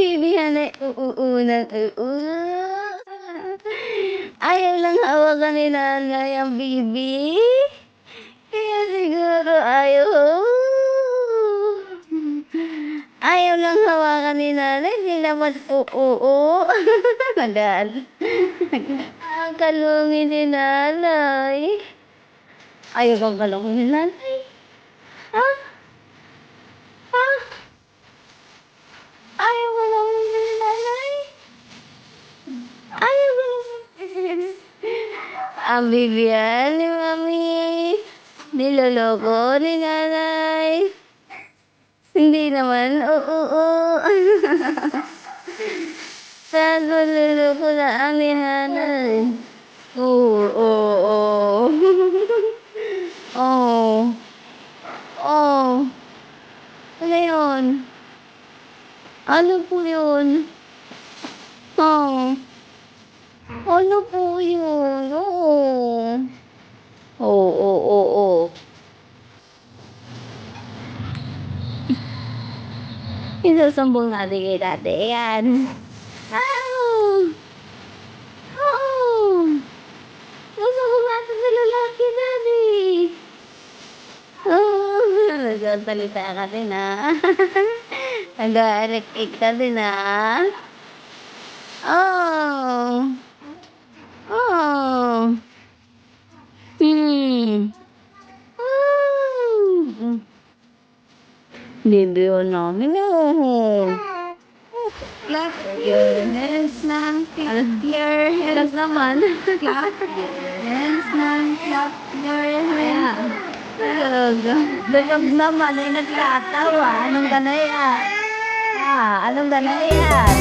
bibihan ay uuunang uu. Ayaw lang hawakan ni nanay ang bibi. Kaya siguro ayaw. Ayaw lang hawakan ni nanay, hindi naman uu. Madal. Ang kalungin ni nanay. Ayaw kang kalungin ni nanay. Ha? Ha? Ayaw ko lang ni nanay. Ayaw ko lang. Ang bibiyan ni mami. Niloloko ni nanay. Hindi naman, oo, oo. Saan niloloko na ang ni nanay? Oo, oo, oo. Oo. Oo. Ano yun? Ano po yun? Oo. Ano po yun? Oo. Oo, oo, oo, oo. Isusambong natin kay dati. Yan. Ah! Oo. Susumbong natin sa lalaki dati. Oo. Nagsasalita ka din ah. Nag-aarik ka din ah. Oh. Bibi yun namin oh. Clap your hands lang. Clap your hands naman. Clap your hands lang. Clap your hands. Dagag naman ay nagtatawa. Anong ganaya? Ah, anong ganaya?